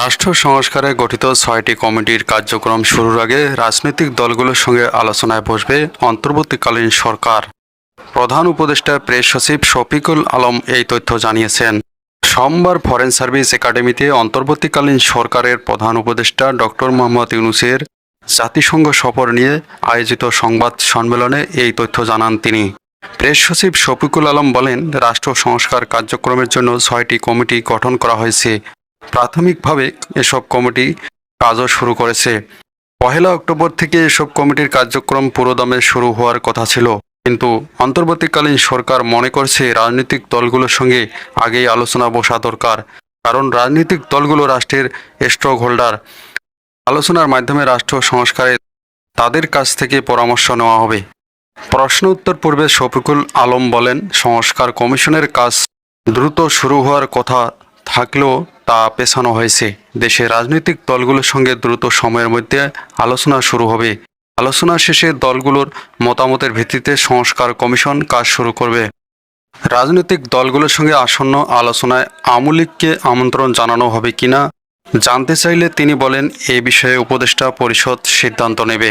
রাষ্ট্র সংস্কারে গঠিত ছয়টি কমিটির কার্যক্রম শুরুর আগে রাজনৈতিক দলগুলোর সঙ্গে আলোচনায় বসবে অন্তর্বর্তীকালীন সরকার। প্রধান উপদেষ্টা প্রেস সচিব শফিকুল আলম এই তথ্য জানিয়েছেন। সোমবার ফরেন সার্ভিস একাডেমিতে অন্তর্বর্তীকালীন সরকারের প্রধান উপদেষ্টা ডক্টর মোহাম্মদ ইউনুসের জাতিসংঘ সফর নিয়ে আয়োজিত সংবাদ সম্মেলনে এই তথ্য জানান তিনি। প্রেস সচিব শফিকুল আলম বলেন, রাষ্ট্র সংস্কার কার্যক্রমের জন্য ছয়টি কমিটি গঠন করা হয়েছে। প্রাথমিকভাবে এসব কমিটি কাজও শুরু করেছে। পহেলা অক্টোবর থেকে এসব কমিটির কার্যক্রম পুরোদমে শুরু হওয়ার কথা ছিল। কিন্তু অন্তর্বর্তীকালীন সরকার মনে করছে রাজনৈতিক দলগুলোর সঙ্গে আগেই আলোচনা বসা দরকার, কারণ রাজনৈতিক দলগুলো রাষ্ট্রের স্টক হোল্ডার। আলোচনার মাধ্যমে রাষ্ট্র সংস্কারে তাদের কাছ থেকে পরামর্শ নেওয়া হবে। প্রশ্ন উত্তর পূর্বে শফিকুল আলম বলেন, সংস্কার কমিশনের কাজ দ্রুত শুরু হওয়ার কথা থাকলেও তা পেছানো হয়েছে। দেশে রাজনৈতিক দলগুলোর সঙ্গে দ্রুত সময়ের মধ্যে আলোচনা শুরু হবে। আলোচনা শেষে দলগুলোর মতামতের ভিত্তিতে সংস্কার কমিশন কাজ শুরু করবে। রাজনৈতিক দলগুলোর সঙ্গে আসন্ন আলোচনায় আওয়ামী লীগকে আমন্ত্রণ জানানো হবে কিনা জানতে চাইলে তিনি বলেন, এ বিষয়ে উপদেষ্টা পরিষদ সিদ্ধান্ত নেবে।